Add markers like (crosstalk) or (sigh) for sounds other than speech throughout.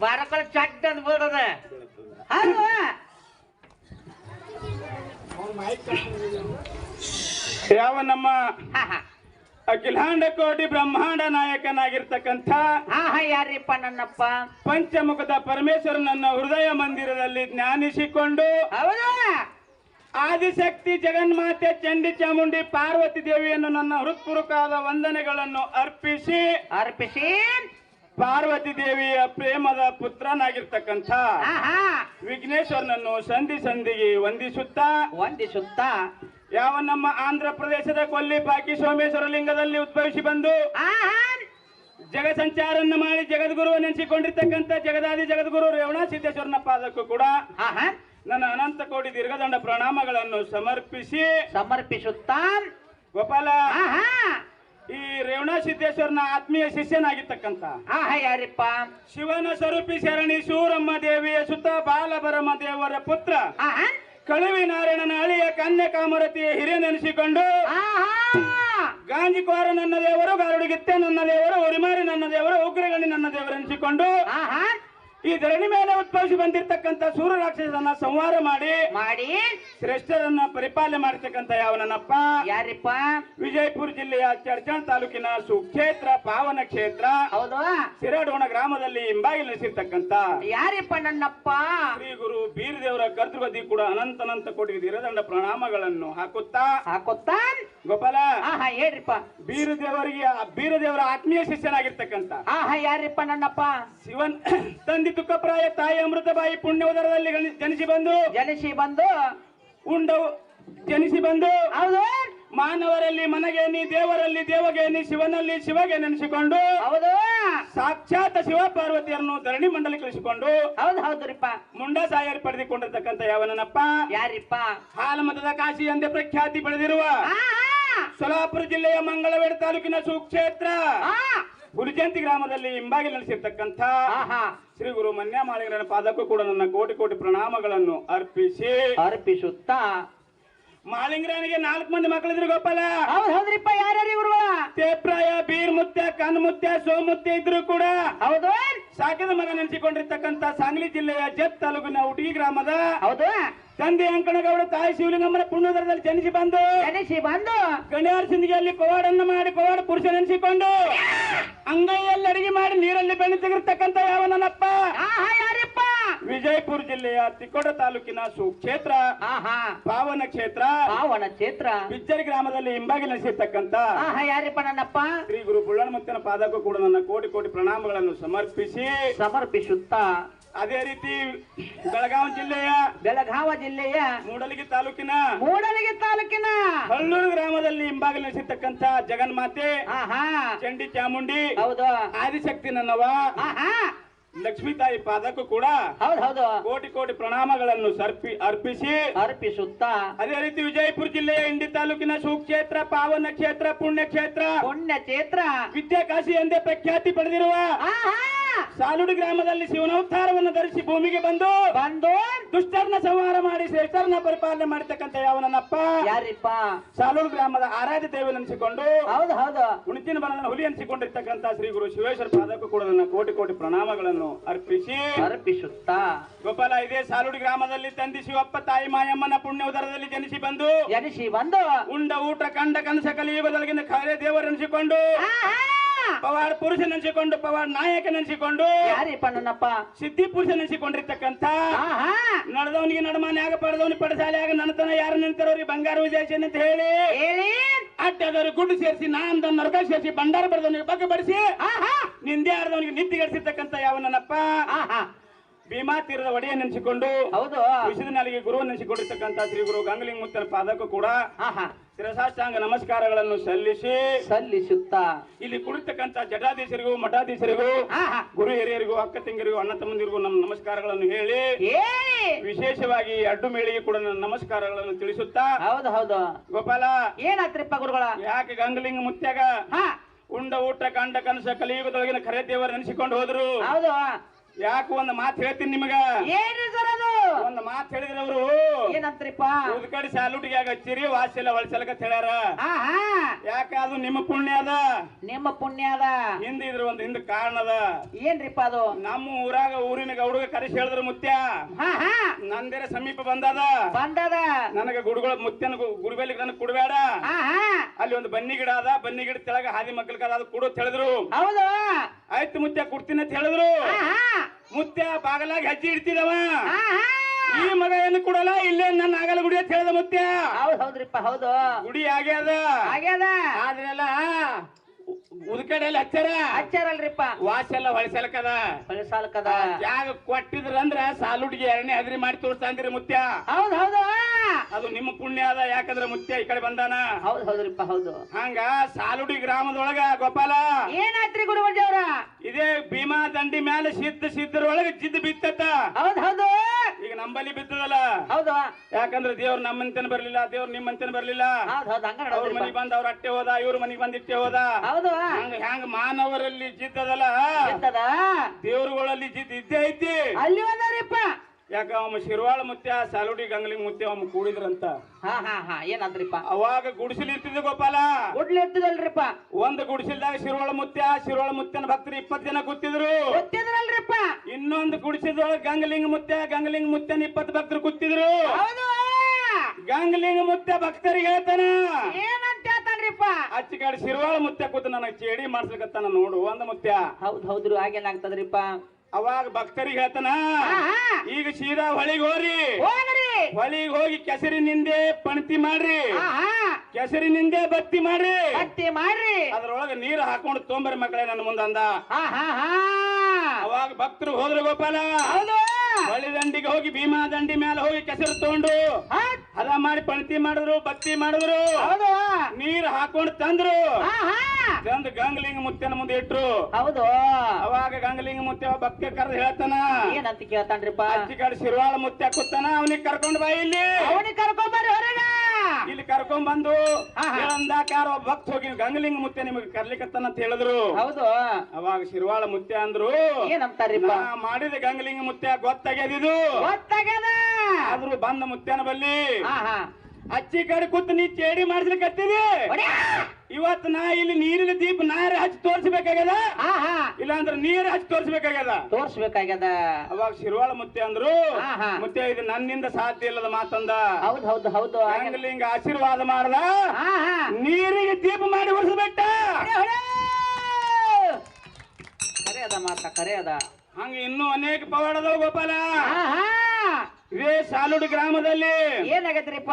ಬಾರಕೊಳ ಚಟ್ ಅಂತ ಯಾವ ನಮ್ಮ ಅಖಿಲಾಂಡ ಕೋಟಿ ಬ್ರಹ್ಮಾಂಡ ನಾಯಕನಾಗಿರ್ತಕ್ಕಂಥ ಯಾರಿಪ್ಪ ನನ್ನಪ್ಪ? ಪಂಚಮುಖದ ಪರಮೇಶ್ವರನನ್ನ ಹೃದಯ ಮಂದಿರದಲ್ಲಿ ಜ್ಞಾನಿಸಿಕೊಂಡು ಆದಿಶಕ್ತಿ ಜಗನ್ಮಾತೆ ಚಂಡಿ ಚಾಮುಂಡಿ ಪಾರ್ವತಿ ದೇವಿಯನ್ನು ನನ್ನ ಹೃತ್ಪೂರ್ವಕವಾದ ವಂದನೆಗಳನ್ನು ಅರ್ಪಿಸಿ ಅರ್ಪಿಸಿ. ಪಾರ್ವತಿ ದೇವಿಯ ಪ್ರೇಮದ ಪುತ್ರನಾಗಿರ್ತಕ್ಕಂಥ ವಿಘ್ನೇಶ್ವರನನ್ನು ಸಂಧಿ ಸಂಧಿಗೆ ವಂದಿಸುತ್ತಾ ವಂದಿಸುತ್ತಾ ಯಾವ ನಮ್ಮ ಆಂಧ್ರ ಪ್ರದೇಶದ ಕೊಲ್ಲಿ ಪಾಕಿ ಸೋಮೇಶ್ವರ ಲಿಂಗದಲ್ಲಿ ಉದ್ಭವಿಸಿ ಬಂದು ಜಗ ಸಂಚಾರನ್ನ ಮಾಡಿ ಜಗದ್ಗುರು ನೆನೆಸಿಕೊಂಡಿರ್ತಕ್ಕಂಥ ಜಗದಾದಿ ಜಗದ್ಗುರು ರೇವಣ ಸಿದ್ದೇಶ್ವರನ ಪಾದಕ್ಕೂ ಕೂಡ ನನ್ನ ಅನಂತ ಕೋಟಿ ದೀರ್ಘದಂಡ ಪ್ರಣಾಮಗಳನ್ನು ಸಮರ್ಪಿಸಿ ಸಮರ್ಪಿಸುತ್ತಾ ಗೋಪಾಲ. ಈ ರೇವಣ ಸಿದ್ದೇಶ್ವರನ ಆತ್ಮೀಯ ಶಿಷ್ಯನಾಗಿರ್ತಕ್ಕಂಥ ಆಹಾ ಯಾರಿಪ್ಪ? ಶಿವನ ಸ್ವರೂಪಿ ಶರಣಿ ಶೂರಮ್ಮ ದೇವಿಯ ಸುತ ಬಾಲಭರಮ ದೇವರ ಪುತ್ರ ಹಾ ಹಾ? ಕಳುವಿ ನಾರಾಯಣನ ಅಳಿಯ ಕನ್ಯಾ ಕಾಮರತಿಯ ಹಿರಿಯ ನೆನೆಸಿಕೊಂಡು ಹಾ? ಹಾ ಗಾಂಜಿಕೋರ ನನ್ನ ದೇವರು ಗಾರುಡಿಗಿತ್ತೆ ನನ್ನ ದೇವರು ಉರಿಮಾರಿ ನನ್ನ ದೇವರು ಉಗ್ರಗಣಿ ನನ್ನ ದೇವರು ಎನಿಸಿಕೊಂಡು ಹಾ ಹಾ? ಈ ಧರಣಿ ಮೇಲೆ ಉದ್ಭವಿಸಿ ಬಂದಿರತಕ್ಕಂತ ಸೂರ್ಯ ರಾಕ್ಷಸನ ಸಂಹಾರ ಮಾಡಿ ಮಾಡಿ. ಶ್ರೇಷ್ಠರನ್ನ ಪರಿಪಾಲನೆ ಮಾಡಿರ್ತಕ್ಕಂತ ಯಾವ ನನ್ನಪ್ಪ ಯಾರಿಪ್ಪ? ವಿಜಯಪುರ ಜಿಲ್ಲೆಯ ಚರ್ಚಣ್ ತಾಲೂಕಿನ ಸುಕ್ಷೇತ್ರ ಪಾವನ ಕ್ಷೇತ್ರ ಹೌದು. ಸಿರಡೋಣ ಗ್ರಾಮದಲ್ಲಿ ಹಿಂಬಾಗಿ ನೆಲೆಸಿರ್ತಕ್ಕಂತ ಯಾರಿಪ್ಪ ನನ್ನಪ್ಪ? ಶ್ರೀ ಗುರು ಬೀರದೇವರ ಕರ್ತೃಪತಿ ಕೂಡ ಅನಂತ ಅನಂತ ಕೋಟಿ ದಿರದಂಡ ಪ್ರಣಾಮಗಳನ್ನು ಹಾಕುತ್ತಾ ಹಾಕೋತ್ತ? ಗೋಪಾಲ! ಆಹಾ ಹೇಳ್ರಿಪ್ಪ. ಬೀರದೇವರಿಗೆ ಆ ಬೀರದೇವರ ಆತ್ಮೀಯ ಶಿಷ್ಯನಾಗಿರ್ತಕ್ಕಂತ ಆಹಾ ಯಾರಿಪ್ಪ ನನ್ನಪ್ಪ? ಶಿವನ್ (coughs) ತಂದಿ ತುಕ್ಕಪ್ರಾಯ ತಾಯಿ ಅಮೃತಬಾಯಿ ಪುಣ್ಯ ಉದರದಲ್ಲಿ ಜನಿಸಿ ಬಂದು ಜನಿಸಿ ಬಂದು ಉಂಡವು ಜನಿಸಿ ಬಂದು ಹೌದು. ಮಾನವರಲ್ಲಿ ಮನಗೇನಿ ದೇವರಲ್ಲಿ ದೇವಗೇನಿ ಶಿವನಲ್ಲಿ ಶಿವಗೆ ನೆನೆಸಿಕೊಂಡು ಹೌದು. ಸಾಕ್ಷಾತ್ ಶಿವ ಪಾರ್ವತಿಯನ್ನು ಧರಣಿ ಮಂಡಲಿ ಕಳಿಸಿಕೊಂಡು ಹೌದು ಹೌದ್ರಿಪ್ಪ ಮುಂಡ ಸಾಯರ್ ಪಡೆದುಕೊಂಡಿರ್ತಕ್ಕಂಥ ಯಾವನಪ್ಪ ಯಾರಿಪ್ಪ? ಹಾಲಮತದ ಕಾಶಿ ಎಂದೇ ಪ್ರಖ್ಯಾತಿ ಪಡೆದಿರುವ ಸೊಲಾಪುರ ಜಿಲ್ಲೆಯ ಮಂಗಳವೇಡ ತಾಲೂಕಿನ ಸುಕ್ಷೇತ್ರ. ಗುರುಜಯಂತಿ ಹುಲಿಜಂತಿ ಗ್ರಾಮದಲ್ಲಿ ಹಿಂಬಾಗಿ ನೆಲೆಸಿರ್ತಕ್ಕಂಥ ಹಾ ಹಾ ಶ್ರೀ ಗುರು ಮನ್ಯ ಮಾಳಿಗರ ಪಾದಕ್ಕೂ ಕೂಡ ನನ್ನ ಕೋಟಿ ಕೋಟಿ ಪ್ರಣಾಮಗಳನ್ನು ಅರ್ಪಿಸಿ. ಅರ್ಪಿಸುತ್ತ. ಮಾಳಿಂಗ್ರಾನಿಗೆ ನಾಲ್ಕು ಮಂದಿ ಮಕ್ಕಳಿದ್ರು ಗೋಪಾಲ. ಹೌದು ಹೌದ್ರಿಪ್ಪ ಯಾರ್ಯಾರು ಇವ್ರು ತೇಪ್ರಾಯ ಬೀರ್ ಮುತ್ಯ ಕನ್ ಮುತ್ಯ ಸೋಮುತ್ಯ ಇದ್ರು ಕೂಡ ಹೌದು. ಸಾಕಿದ ಮಗ ನೆನೆಸಿಕೊಂಡಿರ್ತಕ್ಕಂಥ ಸಾಂಗ್ಲಿ ಜಿಲ್ಲೆಯ ಜತ್ ತಾಲೂಕಿನ ಉಟಿ ಗ್ರಾಮದ ಹೌದು. ತಂದೆ ಅಂಕಣಗೌಡ ತಾಯಿ ಶಿವಲಿಂಗಮ್ಮನ ಪುಣ್ಯದರದಲ್ಲಿ ಜನಿಸಿ ಬಂದು ಜನಿಸಿ ಬಂದು ಗಣ್ಯಾರ ಸಿಂಧಿಗೆಯಲ್ಲಿ ಪವಾಡನ್ನ ಮಾಡಿ ಪವಾಡ ಪುರುಷ ನೆನೆಸಿಕೊಂಡು ಅಂಗೈಯಲ್ಲಿ ಅಡಿಗೆ ಮಾಡಿ ನೀರಲ್ಲಿ ಬೆಣ್ಣೆ ತೆಗಿರ್ತಕ್ಕಂಥ ಯಾವ ಯಾರಿಪ್ಪ ವಿಜಯಪುರ ಜಿಲ್ಲೆಯ ತಿಕೋಟ ತಾಲೂಕಿನ ಸುಕ್ಷೇತ್ರ ಕ್ಷೇತ್ರ ಹಾ ಪಾವನ ಕ್ಷೇತ್ರ ಪಾವನ ಕ್ಷೇತ್ರ. ಬಿಜ್ಜರಿ ಗ್ರಾಮದಲ್ಲಿ ಹಿಂಬಾಗಿ ಆಹಾ ಯಾರಿಪ್ಪ ನನ್ನಪ್ಪ? ಶ್ರೀ ಗುರು ಬುಳ್ಳಣಮುತ್ತನ ಪಾದಕ್ಕೂ ಕೂಡ ನನ್ನ ಕೋಟಿ ಕೋಟಿ ಪ್ರಣಾಮಗಳನ್ನು ಸಮರ್ಪಿಸಿ. ಸಮರ್ಪಿಸುತ್ತ. ಅದೇ ರೀತಿ ಬೆಳಗಾವಿ ಜಿಲ್ಲೆಯ ಬೆಳಗಾವ ಜಿಲ್ಲೆಯ ಮೂಡಲಗಿ ತಾಲೂಕಿನ ಮೂಡಲಗಿ ತಾಲೂಕಿನ ಹಳ್ಳೂರು ಗ್ರಾಮದಲ್ಲಿ ಹಿಂಬಾಗಿ ನಡೆಸಿರ್ತಕ್ಕಂತ ಜಗನ್ಮಾತೆ ಚಂಡಿ ಚಾಮುಂಡಿ ಹೌದು. ಆದಿಶಕ್ತಿ ನನ್ನವ ಲಕ್ಷ್ಮೀ ತಾಯಿ ಪಾದಕ್ಕೂ ಕೂಡ ಹೌದು ಹೌದು. ಕೋಟಿ ಕೋಟಿ ಪ್ರಣಾಮಗಳನ್ನು ಸರ್ಪಿ ಅರ್ಪಿಸಿ ಅರ್ಪಿಸುತ್ತಾ ಅದೇ ರೀತಿ ವಿಜಯಪುರ ಜಿಲ್ಲೆಯ ಇಂಡಿ ತಾಲೂಕಿನ ಸುಕ್ಷೇತ್ರ ಪಾವನ ಕ್ಷೇತ್ರ ಪುಣ್ಯ ಕ್ಷೇತ್ರ ಪುಣ್ಯ ಕ್ಷೇತ್ರ ವಿದ್ಯಾಕಾಶಿ ಎಂದೇ ಪ್ರಖ್ಯಾತಿ ಪಡೆದಿರುವ ಸಾಲುಡಿ ಗ್ರಾಮದಲ್ಲಿ ಶಿವನವತಾರವನ್ನು ಧರಿಸಿ ಭೂಮಿಗೆ ಬಂದು ಬಂದು ದುಷ್ಟರನ್ನ ಸಂಹಾರ ಮಾಡಿ ಶ್ರೇಷ್ಠರನ್ನ ಪರಿಪಾಲನೆ ಮಾಡಿರ್ತಕ್ಕಂಥ ಯಾವನಪ್ಪ ಯಾರಿಪ್ಪ? ಸಾಲೂರು ಗ್ರಾಮದ ಆರಾಧ್ಯ ದೇವ ಅನಿಸಿಕೊಂಡು ಹೌದು ಹೌದು. ಉಣಿತಿನ ಬಲನ ಹುಲಿ ಅನಿಸಿಕೊಂಡಿರ್ತಕ್ಕಂಥ ಶ್ರೀ ಗುರು ಶಿವೇಶ್ವರ ಪಾದಕ್ಕೂ ಕೂಡ ನನ್ನ ಕೋಟಿ ಕೋಟಿ ಪ್ರಣಾಮಗಳನ್ನು ಅರ್ಪಿಸಿ. ಅರ್ಪಿಸುತ್ತಾ? ಗೋಪಾಲ ಇದೇ ಸಾಲುಡಿ ಗ್ರಾಮದಲ್ಲಿ ತಂದಿ ಶಿವಪ್ಪ ತಾಯಿ ಮಾಯಮ್ಮನ ಪುಣ್ಯ ಉದರದಲ್ಲಿ ಜನಿಸಿ ಬಂದು ಜನಿಸಿ ಬಂದು ಉಂಡ ಊಟ ಕಂಡ ಕನಸ ಕಲಿಯುಗದೊಳಗಿನ ಕಾರ್ಯ ದೇವರೆನಿಸಿಕೊಂಡು ಪವಾಡ ಪುರುಷ ನೆನೆಸಿಕೊಂಡು ಪವಾಡ ನಾಯಕ ನೆನೆಸಿಕೊಂಡು ಯಾರಿಪ್ಪ ನನ್ನಪ್ಪ? ಸಿದ್ಧಿ ಪುರುಷ ನೆನೆಸಿಕೊಂಡಿರ್ತಕ್ಕಂತ ನಡೆದವನಿಗೆ ನಡಮಾನ್ಯಾಗ ಪಡೆದವನಿಗೆ ಆಗ ನನ್ನತನ ಯಾರು ನಿಂತಿರೋರಿಗೆ ಬಂಗಾರ ವಿಜಯಸೇನೆ ಅಂತ ಹೇಳಿ. ಹೇಳಿ. ಅಡ್ಡದವರು ಗುಡ್ಡು ಸೇರಿಸಿ ನಾಂದ ನರಕ ಸೇರಿಸಿ ಬಂಡಾರ ಬರೆದವನಿಗೆ ಬಗ್ಗೆ ಬಡಿಸಿ ನಿಂದೆ ಆಡದವನಿಗೆ ನಿತ್ತಿಗೆಡಿಸಿರ್ತಕ್ಕಂಥ ಯಾವ ಹಾ ಭೀಮಾ ತೀರದ ಒಡೆಯ ನೆನೆಸಿಕೊಂಡು ಹೌದು. ವಿಷದ ನಾಲಿಗೆ ಗುರು ನೆನೆಸಿಕೊಂಡಿರ್ತಕ್ಕಂಥ ಶ್ರೀ ಗುರು ಗಂಗಲಿಂಗ ಮುತ್ತನ ಪಾದಕ್ಕೂ ಕೂಡ ಶಿರಸಾಷ್ಟಾಂಗ ನಮಸ್ಕಾರಗಳನ್ನು ಸಲ್ಲಿಸಿ ಸಲ್ಲಿಸುತ್ತಾ. ಇಲ್ಲಿ ಕುಳಿತಕ್ಕಂಥ ಜಟಾಧೀಶರಿಗೂ ಮಠಾಧೀಶರಿಗೂ ಗುರು ಹಿರಿಯರಿಗೂ ಅಕ್ಕ ತಂಗಿರಿಗೂ ಅಣ್ಣ ತಮ್ಮಂದಿರಿಗೂ ನಮ್ಮ ನಮಸ್ಕಾರಗಳನ್ನು ಹೇಳಿ ವಿಶೇಷವಾಗಿ ಅಡ್ಡು ಮೇಳಿಗೆ ಕೂಡ ನನ್ನ ನಮಸ್ಕಾರಗಳನ್ನು ತಿಳಿಸುತ್ತಾ ಹೌದು ಹೌದು. ಗೋಪಾಲ. ಏನಾತ್ರಿಪ್ಪ ಗುರುಗಳ? ಯಾಕೆ ಗಂಗಲಿಂಗ ಮುತ್ಯಾಗ? ಹಾ. ಉಂಡ ಊಟ ಕಂಡ ಕನಸ ಕಲಿಯುಗದೊಳಗಿನ ಖರೆ ದೇವರು ನೆನೆಸಿಕೊಂಡು ಹೋದ್ರು. ಹೌದು. ಯಾಕೆ ಒಂದು ಮಾತು ಹೇಳ್ತೀನಿ ನಿಮಗ? ಏನ್ರಿ ಸರ್? ಒಂದ್ ಮಾತ್ ಹೇಳಿದ್ರ ಅವರು. ಏನಂತ್ರಿಪ್ಪ? ಉದ್ಕಡಿ ಸಾಲುಟಿಗೆ ಹಚ್ಚಿರಿ ವಾಸಿಲ್ಲ ಹೊಳ್ಸಲಕ ಹೇಳ್ಯಾರ. ಹಾ ಹಾ. ಯಾಕ ಅದು ನಿಮ್ಮ ಪುಣ್ಯ ಅದ? ನಿಮ್ಮ ಪುಣ್ಯ ಅದ. ಹಿಂದೆ ಇದ್ರ ಒಂದ್ ಹಿಂದ ಕಾರಣ ಅದ. ಏನ್ರಿಪ್ಪ ಅದು? ನಮ್ಮ ಊರಾಗ ಊರಿನ ಗೌಡಗ ಕರೆಸಿ ಹೇಳಿದ್ರ ಮುತ್ಯ. ನಂದಿರ ಸಮೀಪ ಬಂದದ. ಬಂದದ. ನನಗ ಗುಡುಗಳ ಮುತ್ಯನ ಗು- ಗುಡಿಬೇಲಿ ನನಗೆ ಕುಡಬೇಡ. ಅಲ್ಲಿ ಒಂದು ಬನ್ನಿ ಗಿಡ ಅದ ಬನ್ನಿ ಗಿಡ ತೆಳಗ ಹಾದಿ ಮಕ್ಕಳಿಗೆ ಅದು ಕೊಡು ಹೇಳಿದ್ರು. ಹೌದು. ಆಯ್ತು ಮುತ್ಯ ಕೊಡ್ತೀನಿ ಅಂತ ಹೇಳಿದ್ರು. ಮುತ್ಯ ಬಾಗಲಾಗಿ ಹೆಜ್ಜೆ ಇಡ್ತಿದವ ಈ ಮಗ ಏನು ಕೊಡಲ್ಲ? ಇಲ್ಲೇ ನನ್ನ ಆಗಲ ಗುಡಿ ಅಂತ ಹೇಳ್ದ ಮುತ್ಯ. ಹೌದ್ ಹೌದ್ರಿಪ್ಪ ಹೌದು. ಗುಡಿ ಆಗ್ಯಾದ ಆಗ್ಯದ ಆದ್ರೆಲ್ಲ ಉದ್ಕಡೆಯಲ್ಲಿ ಹಚ್ಚಾರ ಹಚ್ಚಾರಲ್ರಿಪ್ಪ ವಾಸೆಲ್ಲ ಹೊಳಸಲಕದ ಸಾಲ್ಕದ ಜಾಗ ಕೊಟ್ಟಿದ್ರಂದ್ರ ಸಾಲುಡ್ಗೆ ಎರಡನೇ ಹದ್ರಿ ಮಾಡಿ ತೋರ್ಸಂದ್ರಿ ಮುತ್ಯ. ಹೌದ್ ಹೌದು. ಅದು ನಿಮ್ಮ ಪುಣ್ಯ ಅದ ಯಾಕಂದ್ರ ಮುತ್ಯ ಈ ಕಡೆ ಬಂದಾನ. ಹೌದು ಹೌದ್ರಿಪ್ಪ ಹೌದು. ಹಂಗ ಸಾಲುಡಿ ಗ್ರಾಮದೊಳಗ ಗೋಪಾಲ. ಏನಾಯ್ತ್ರಿ ಗುರುವರ್ಜವ್ರ ಇದೇ ಭೀಮಾ ದಂಡಿ ಮ್ಯಾಲ ಸಿದ್ಧ ಸಿದ್ಧರೊಳಗ ಜಿದ್ದ ಬಿತ್ತತ್ತ. ಹೌದ್ ಹೌದು. ಈಗ ನಂಬಲ್ಲಿ ಹೌದಾ. ಯಾಕಂದ್ರೆ ದೇವ್ರ ನಮ್ಮಂತನ ಬರ್ಲಿಲ್ಲ ದೇವ್ರ ನಿಮ್ಮಂತನ ಬರ್ಲಿಲ್ಲ. ಹೌದ್ ಹೌದ್ ಹಂಗ ಅವ್ರ ನೋಡ್ರಿಪ್ಪ ಮನಿಗ್ ಬಂದ ಅವ್ರ ಅಟ್ಟೆ ಹೋದ ಇವ್ರ ಮನಿಗ್ ಬಂದ್ ಇಟ್ಟೆ ಹೋದ. ಹೌದು. ಹಂಗ ಹ್ಯಾಂಗ ಮಾನವರಲ್ಲಿ ಜಿದ್ದದಲ್ಲ? ಎಂತದ ದೇವ್ರುಗಳಲ್ಲಿ ಜಿದ್ ಇದ್ದೇ ಐತಿ. ಅಲ್ಲಿ ಒಂದರಿಪ್ಪ ಯಾಕ ಅವ ಶಿರ್ವಾಳ ಮುತ್ಯ ಸಾಲುಡಿ ಗಂಗ್ಲಿ ಮುತ್ಯ ಅವ್ ಕೂಡಿದ್ರಂತ. ಹಾ ಹಾ ಹಾ ಏನಂದ್ರಿಪ್ಪ? ಅವಾಗ ಗುಡಿಸಲ್ ಇರ್ತಿದ್ದೆ ಗೋಪಾಲ. ಗುಡ್ಲಿ ಇರ್ತದಲ್ರಿಪ್ಪ? ಒಂದ್ ಗುಡಿಸಲ್ದಾಗ ಶಿರ್ವಾಳ ಮುತ್ಯ ಶಿರ್ವಾಳ ಮುತ್ಯನ ಭಕ್ತರು ಇಪ್ಪತ್ ಜನ ಕೂತಿದ್ರು. ಗೊತ್ತಿದ್ರಲ್ರಿಪ್ಪ? ಇನ್ನೊಂದು ಗುಡಿಸಿದೊಳಗ ಗಂಗಲಿಂಗ ಮುತ್ಯ ಗಂಗಲಿಂಗ ಮುತ್ಯನ ಇಪ್ಪತ್ ಭಕ್ತರು ಕೂತಿದ್ರು. ಗಂಗಲಿಂಗ ಮುತ್ಯ ಭಕ್ತರಿಗೆ ಹೇಳ್ತಾನ. ಏನಂತ ಹೇಳ್ತಾನ್ರಿಪ್ಪ? ಅಚ್ಚಿ ಕಡೆ ಶಿರ್ವಾಳ ಮುತ್ಯ ಕೂತ ನನಗೆ ಚೇಡಿ ಮಾಡ್ಸಕತ್ತಾನ ನೋಡು ಒಂದ್ ಮುತ್ಯ. ಹೌದ್ ಹೌದ್ರಿ ಹಾಗೇನಾಗ್ತದ್ರಿಪ್ಪ ಅವಾಗ ಭಕ್ತರಿಗೆ ಹೇಳ್ತಾನ ಈಗ ಸೀದಾ ಹೊಳಿಗೆ ಹೋರಿ ಹೋಗ್ರಿ. ಹೊಳಿಗೆ ಹೋಗಿ ಕೆಸರಿನಿಂದೆ ಪಣತಿ ಮಾಡ್ರಿ. ಕೆಸರಿನಿಂದೆ ಬತ್ತಿ ಮಾಡ್ರಿ. ಬತ್ತಿ ಮಾಡ್ರಿ. ಅದ್ರೊಳಗ ನೀರು ಹಾಕೊಂಡು ತೊಂಬರಿ ಮಕ್ಕಳೇ ನನ್ನ ಮುಂದಂದ ಹಾ ಅವಾಗ ಭಕ್ತರು ಹೋದ್ರು ಗೋಪಾಲ. ಹೊಳಿ ದಂಡಿಗೆ ಹೋಗಿ ಭೀಮಾ ದಂಡಿ ಮೇಲೆ ಹೋಗಿ ಕೆಸರು ತಗೊಂಡು. ಹೌದ್ ಮಾಡಿ ಪಣತಿ ಮಾಡಿದ್ರು ಭಕ್ತಿ ಮಾಡಿದ್ರು. ಹೌದು. ನೀರ್ ಹಾಕೊಂಡು ತಂದ್ರು. ಹಾ ಹಾ. ತಂದು ಗಂಗಲಿಂಗ ಮುತ್ತೆನ ಮುಂದೆ ಇಟ್ರು. ಹೌದು. ಅವಾಗ ಗಂಗಲಿಂಗ ಮುತ್ತೆ ಭಕ್ತ ಕರೆದು ಹೇಳ್ತಾನ. ಏನಂತ ಕೇಳ್ತಾನ್ರಿಪ್ಪ? ಅಜ್ಜಿ ಕಡೆ ಶಿರ್ವಾಳ ಮುತ್ತೆ ಕೂತಾನ ಅವನಿಗೆ ಕರ್ಕೊಂಡು ಬಾ ಇಲ್ಲಿ. ಅವನಿಗೆ ಕರ್ಕೊಂಬರ್ರಿ ಹೊರಗ. ಇಲ್ಲಿ ಕರ್ಕೊಂಡ್ ಬಂದು. ಹೇಳಂದಾಕಾರ ಭಕ್ತ ಹೋಗಿ ಗಂಗಲಿಂಗ ಮುತ್ತೆ ನಿಮಗೆ ಕರ್ಲಿಕತ್ತಾನ ಅಂತ ಹೇಳಿದ್ರು. ಹೌದು. ಅವಾಗ ಶಿರ್ವಾಳ ಮುತ್ತೆ ಅಂದ್ರು. ಏನಂತಾರಿಪ್ಪ ಮಾಡಿದ ಗಂಗಲಿಂಗ ಮುತ್ತೆ ಗೊತ್ತಾಗ್ಯದಿದು. ಗೊತ್ತಾಗ್ಯದ? ಆದ್ರೂ ಬಂದ ಮುತ್ತೆನ ಬಲ್ಲಿ ಅಚ್ಚಿ ಕಡೆ ಕೂತ್ ನೀ ಚೇಡಿ ಮಾಡಿಸ್ಲಿಕ್ಕೆ. ಇವತ್ ನಾ ಇಲ್ಲಿ ನೀರಿನ ದೀಪ ನಾರ ಹಚ್ಚಿ ತೋರಿಸಬೇಕಾಗ್ಯದ? ಹಾ ಹಾ ಇಲ್ಲಾಂದ್ರ ನೀರ್ ಹಚ್ಚಿ ತೋರಿಸಬೇಕಾಗ್ಯದ? ತೋರ್ಸ್ಬೇಕಾಗ್ಯದ. ಅವಾಗ ಶಿರ್ವಾಳ ಮುತ್ತೆ ಅಂದ್ರು ಹಾ, ಹಾ. ಮುತ್ಯ ಇದು ನನ್ನಿಂದ ಸಾಧ್ಯ ಇಲ್ಲದ ಮಾತಂದ. ಹೌದ್ ಹೌದು ಹೌದು. ಹಾಗೆ- ಗಂಗಲಿಂಗ ಆಶೀರ್ವಾದ ಮಾಡ್ದ? ಹಾ ಹಾ ನೀರಿಗೆ ದೀಪ ಮಾಡಿ ಉಳಿಸ್ಬಿಟ್ಟ ಕರೆಯದ ಹೊಡೆ. ಕರೆ ಅದ ಮಾತ ಕರೆ ಅದ ಹಂಗ ಇನ್ನೂ ಅನೇಕ ಪವಾಡದವ ಗೋಪಾಲ. ಹಾ ಹಾ ಇದೇ ಸಾಲುಡು ಗ್ರಾಮದಲ್ಲಿ. ಏನಾಗತ್ರಿಪ್ಪ?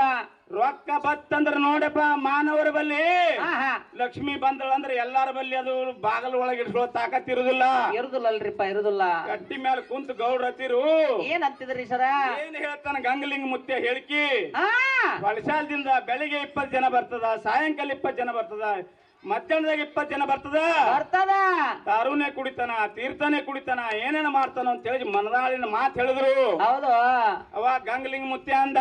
ರೊಕ್ಕ ಬತ್ತಂದ್ರ ನೋಡಪ್ಪ ಮಾನವರ ಬಲ್ಲಿ. ಲಕ್ಷ್ಮಿ ಬಂದಳ ಲಕ್ಷ್ಮಿ ಬಂದಳಂದ್ರ ಎಲ್ಲಾರ ಬಲ್ಲಿ ಅದು ಬಾಗಲ ಒಳಗೆ ಇಡ್ಸೋ ತಾಕತ್ ಇರುದಿಲ್ಲ. ಇರುದಿಲ್ಲಲ್ರಿಪ್ಪ ಇರುದಿಲ್ಲ. ಗಟ್ಟಿ ಮೇಲೆ ಹತ್ತಿರು. ಏನ್ ಹತ್ತಿದ್ರಿ ಸರ? ಏನ್ ಹೇಳ್ತಾನ ಗಂಗಲಿಂಗ ಮುತ್ತೆ ಹೇಳಿಕಿ. ಹಾ. ಬಳಸಾಲದಿಂದ ಬೆಳಿಗ್ಗೆ ಇಪ್ಪತ್ತು ಜನ ಬರ್ತದ ಸಾಯಂಕಾಲ ಇಪ್ಪತ್ ಜನ ಬರ್ತದ. ಮಧ್ಯಾಹ್ನದಾಗ ಇಪ್ಪತ್ತು ಜನ ಬರ್ತದ? ಬರ್ತದ. ದಾರುನೇ ಕುಡಿತಾನ ತೀರ್ಥನೇ ಕುಡಿತಾನ ಏನೇನ ಮಾಡ್ತಾನ ಅಂತ ಹೇಳಿ ಮನದಾಳಿನ ಮಾತು ಹೇಳಿದ್ರು. ಹೌದು. ಅವ ಗಂಗಲಿಂಗ ಮುತ್ಯ ಅಂದ.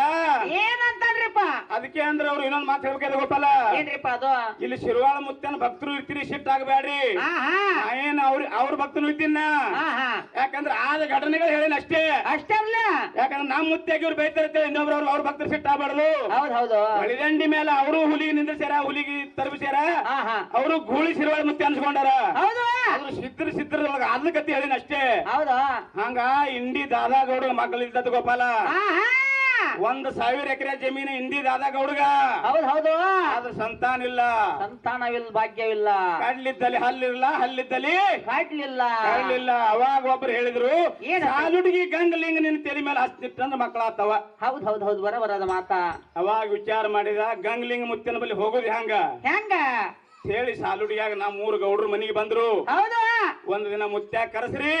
ಏನಂತಾನ್ರಿಪ್ಪ ಅದಕ್ಕೆ ಅಂದ್ರೆ ಅವ್ರು ಇನ್ನೊಂದು ಮಾತು ಹೇಳ್ಬೇಕು ಗೊತ್ತಲ್ಲ? ಏನ್ರಿಪ್ಪ ಅದು? ಇಲ್ಲಿ ಶಿರ್ವಾಳ ಮುತ್ಯನ ಭಕ್ತರು ಇರ್ತೀರಿ ಶಿಫ್ಟ್ ಹಾ ಹಾ ನಾ ಏನ್ ಅವ್ರ ಅವ್ರ ಭಕ್ತನು ಇದ್ದೀನ? ಯಾಕಂದ್ರೆ ಆದ ಘಟನೆಗಳು ಹೇಳಿನ ಅಷ್ಟೇ. ಅಷ್ಟೇ ಅಲ್ಲ ಯಾಕಂದ್ರೆ ನಮ್ಮ ಮುತ್ಯಾಗಿ ಇವ್ರು ಬೈತಾರ ಇನ್ನೊಬ್ರು ಅವ್ರು ಅವ್ರ ಭಕ್ತರು ಶಿಫ್ಟ್ ಹೌದ್ ಹೌದು. ಹೊಳಿದಂಡಿ ಮೇಲೆ ಅವರು ಹುಲಿಗೆ ನಿಂದ್ರಸ್ಯಾರ ಹುಲಿಗೆ ತರಬಿಸ್ಯಾರ. ಅವರು ಗೂಳಿ ಶಿರ್ವಾಳ ಮತ್ತೆ ಅನ್ಸ್ಕೊಂಡಾರ. ಹೌದು. ಸಿದ್ರ ಸಿದ್ರದೊಳಗ ಅದ್ ಕತ್ತಿ ಹೇಳಿನ ಅಷ್ಟೇ ಹೌದಾ? ಹಂಗ ಇಂಡಿ ದಾದಾಗೌಡ ಮಕ್ಕಳು ಇದ್ದದ್ದು ಗೋಪಾಲ. ಒಂದ್ ಸಾವಿರ ಎಕರೆ ಜಮೀನು ಇಂಡಿ ದಾದಾಗೌಡಗ. ಹೌದು ಹೌದು. ಆದ್ರ ಸಂತಾನ ಇಲ್ಲ. ಸಂತಾನವಿಲ್ಲ ಭಾಗ್ಯವಿಲ್ಲ. ಕಡ್ಲಿದ್ದಲ್ಲಿ ಹಲ್ಲಿಲ್ಲ ಹಲ್ಲಿದ್ದಲ್ಲಿ ಕಡ್ಲಿಲ್ಲ. ಕಡ್ಲಿಲ್ಲ. ಅವಾಗ ಒಬ್ರು ಹೇಳಿದ್ರು ಸಾಲುಡುಗಿ ಗಂಗಲಿಂಗ ನಿನ್ನ ತಲೆ ಮೇಲೆ ಹಚ್ತಿಟ್ಟಂದ್ರ ಮಕ್ಕಳಾತವ ಹೌದ್ ಹೌದ್ ಹೌದ್. ಬರಬರದ ಮಾತಾ. ಅವಾಗ ವಿಚಾರ ಮಾಡಿದ ಗಂಗಲಿಂಗ ಮುತ್ತಿನ ಬಳಿ ಹೋಗೋದು ಹೆಂಗ? ಹೆಂಗ? ಹೇಳಿ ಸಾಲುಡಿಯಾಗ ನಾ ಮೂರು ಗೌಡ್ರ ಮನೆಗೆ ಬಂದ್ರು. ಹೌದಾ. ಒಂದ್ ದಿನ ಮುತ್ಯಾಗ ಕರೆಸ್ರಿ.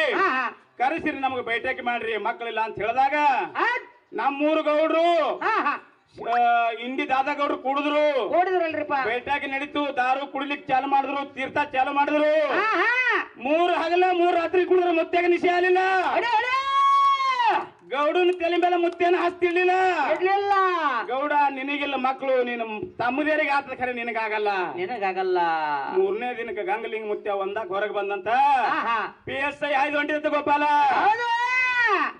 ಕರೆಸಿರಿ ನಮಗೆ ಬೈಠಕ್ ಮಾಡ್ರಿ ಮಕ್ಕಳಿಲ್ಲ ಅಂತ ಹೇಳಿದಾಗ ನಮ್ಮ ನಮ್ ಮೂರು ಗೌಡ್ರು ಇಂಡಿ ಹಾ. ಗೌಡ್ರು ಕುಡಿದ್ರು. ಓಡಿದ್ರಲ್ರಿಪ್ಪ ಬೇಟಾಗಿ ನಡೀತು ದಾರು ಕುಡಿಲಿಕ್ ಚಾಲು ಮಾಡಿದ್ರು ತೀರ್ಥ ಚಾಲು ಮಾಡಿದ್ರು. ಮೂರು ಹಗಲ ಮೂರು ರಾತ್ರಿ ಕುಡಿದ್ರು ಮುತ್ಯಾಗ ನಿಶೆ ಆಗಲಿಲ್ಲ. ಗೌಡನ ತಲೆ ಮೇಲೆ ಮುತ್ಯನ ಹಸ್ತಿರ್ಲಿಲ್ಲ ಇರ್ಲಿಲ್ಲ. ಗೌಡ ನಿನಗಿಲ್ಲ ಮಕ್ಕಳು ನೀನು ತಮ್ಮದೇರಿಗೆ ಆತ ಖರೆ ನಿನಗಾಗಲ್ಲ. ನಿನಗಾಗಲ್ಲ. ಮೂರನೇ ದಿನಕ್ಕೆ ಗಂಗಲಿಂಗ ಮುತ್ಯ ಒಂದಾಗ ಹೊರಗೆ ಬಂದಂತ ಪಿ ಎಸ್ ಐ ಆಯ್ದು ಹೊಂಟಿರುತ್ತೆ ಗೋಪಾಲ.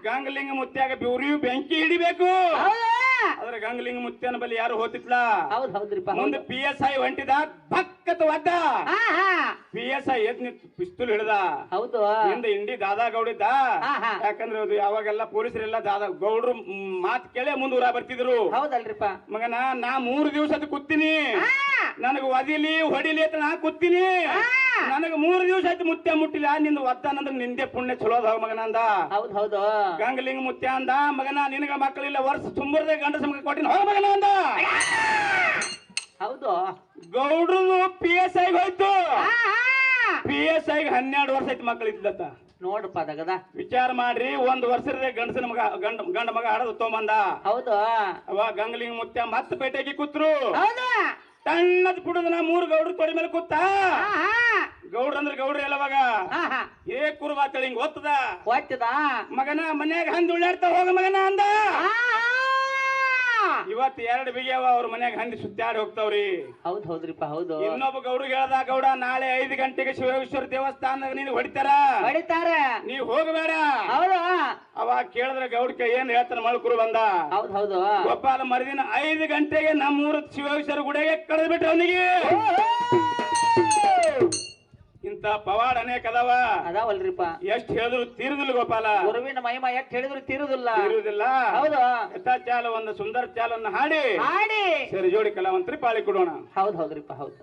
ಗಂಗಲಿಂಗ ಮುತ್ಯಾಗ ಬಿವ್ರಿಯು ಬೆಂಕಿ ಹಿಡಿಬೇಕು. ಆದ್ರೆ ಗಂಗಲಿಂಗ ಮುತ್ಯನ ಬಲ್ಲಿ ಯಾರು ಹೋತಿತ್ಲ? ಹೌದ್ ಹೌದ್ರಿಪ್ಪ ಮುಂದೆ ಪಿ ಎಸ್ ಐ ಹೊಂಟಿದ ಭಕ್ಕತ್ ಒದ್ದ ಪಿ ಎಸ್ ಐ ಎದ್ ನಿಂತ್ ಪಿಸ್ತೂಲ್ ಹಿಡ್ದ. ಹೌದು. ಹಿಂದೆ ಇಂಡಿ ದಾದಾ ಗೌಡಿದ್ದ. ಯಾಕಂದ್ರೆ ಅದು ಯಾವಾಗೆಲ್ಲ ಪೊಲೀಸರೆಲ್ಲ ದಾದಾ ಗೌಡ್ರು ಮಾತ್ ಕೇಳೇ ಮುಂದೂರ ಬರ್ತಿದ್ರು. ಹೌದಲ್ರಿಪ್ಪ. ಮಗನ ನಾ ಮೂರು ದಿವಸದ ಕುತ್ತಿನಿ ಕೂತೀನಿ ನನಗ ಒದಿಲಿ ಹೊಡಿಲಿ ಅಂತ ನಾ ಕೂತೀನಿ. ನನಗ ಮೂರು ದಿವಸ ಆಯ್ತು ಮುತ್ಯ ಮುಟ್ಟಿಲ್ಲ. ನಿಂದ ಒದ್ದಾನಂದ್ರ ನಿಂದೆ ಪುಣ್ಯ. ಚಲೋ ಅದ ಮಗನ ಅಂದ. ಹೌದ್ ಹೌದು. ಗಂಗಲಿಂಗ ಮುತ್ಯ ಅಂದ. ಮಗನ ನಿನಗ ಮಕ್ಕಳಿಲ್ಲ. ವರ್ಷ ತುಂಬರ್ದೆ ಗಂಡ ಮಗ ಕೊಟ್ಟಿನ. ಹೋಗ ಮಗನ ಅಂದ. ಹೌದು. ಗೌಡ್ರು ಪಿ ಎಸ್ ಐ ಹೋಯ್ತು. ಪಿ ಎಸ್ ಐ ಹನ್ನೆರಡು ವರ್ಷ ಆಯ್ತು ಮಕ್ಕಳು ಇದ್ದತ್ತ ನೋಡ್ರಪ್ಪ ತಗದ ವಿಚಾರ ಮಾಡ್ರಿ. ಒಂದ್ ವರ್ಷದ ಗಂಡಸನ ಮಗ ಗಂಡ ಗಂಡ ಮಗ ಹಡದು ತೊಗೊಂಬಂದ. ಹೌದು. ಅವ ಗಂಗಲಿಂಗ ಮುತ್ಯ ಮತ್ತೆ ಪೇಟೆಗೆ ಕೂತ್ರು. ಹೌದು. ತಣ್ಣದ್ ಕುಡಿದ ನಾ ಮೂರು ಗೌಡ್ರ ತೊಡಿ ಮೇಲೆ ಕೂತ. ಗೌಡ್ರ ಅಂದ್ರೆ ಗೌಡ್ರ ಎಲ್ಲವಾಗ ಏ ಕುರುಬಾತಳಿ ಹಿಂಗ್ ಒತ್ತದ? ಒತ್ತದ? ಮಗನ ಮನ್ಯಾಗ ಹಂದ್ ಉಳ್ಳಾಡ್ತಾ ಹೋಗ ಮಗನ ಅಂದ. ಇವತ್ ಎರಡು ಬಿಗಿಯವ ಅವ್ರ ಮನ್ಯಾಗ ಹಂದಿ ಸುತ್ತಾಡಿ ಹೋಗ್ತಾವ್ರಿ. ಹೌದ್ ಹೌದ್ರಿಪ್ಪ ಹೌದು. ಇನ್ನೊಬ್ಬ ಗೌಡ ಹೇಳ್ದ ಗೌಡ ನಾಳೆ ಐದು ಗಂಟೆಗೆ ಶಿವೇಶ್ವರ ದೇವಸ್ಥಾನದಾಗ ನೀನು ಹೊಡಿತಾರ? ಹೊಡಿತಾರ. ನೀವ್ ಹೋಗಬೇಡ. ಹೌದು. ಅವಾಗ ಕೇಳಿದ್ರೆ ಗೌಡ್ಕ ಏನ್ ಹೇಳ್ತಾನ ಮಳ್ಕುರು ಬಂದ. ಹೌದ್ ಹೌದು. ಗೋಪಾಲ ಮರದಿನ ಐದು ಗಂಟೆಗೆ ನಮ್ಮೂರ ಶಿವೇಶ್ವರ ಗುಡಿಗೆ ಕಳೆದ್ಬಿಟ್ಟು ಅವನಿಗೆ. ಇಂತ ಪವಾಡ ಅನೇಕ ಅದಾವ. ಅದಾವಲ್ರಿಪ್ಪ. ಎಷ್ಟ್ ಹೇಳಿದ್ರು ತೀರುದಿಲ್ಲ ಗೋಪಾಲ. ಗುರುವಿನ ಮಹಿಮ ಎಷ್ಟ್ ಹೇಳಿದ್ರು ತೀರುದಿಲ್ಲ. ತೀರುದಿಲ್ಲ. ಹೌದು. ಯಥಾ ಚಾಲ ಒಂದು ಸುಂದರ ಚಾಲನ್ನ ಹಾಡಿ. ಹಾಡಿ. ಸರಿ ಜೋಡಿ ಕಲಾವಂತರಿ ಪಾಳಿ ಕೊಡೋಣ. ಹೌದು ಹೌದ್ರಿಪ್ಪ ಹೌದು.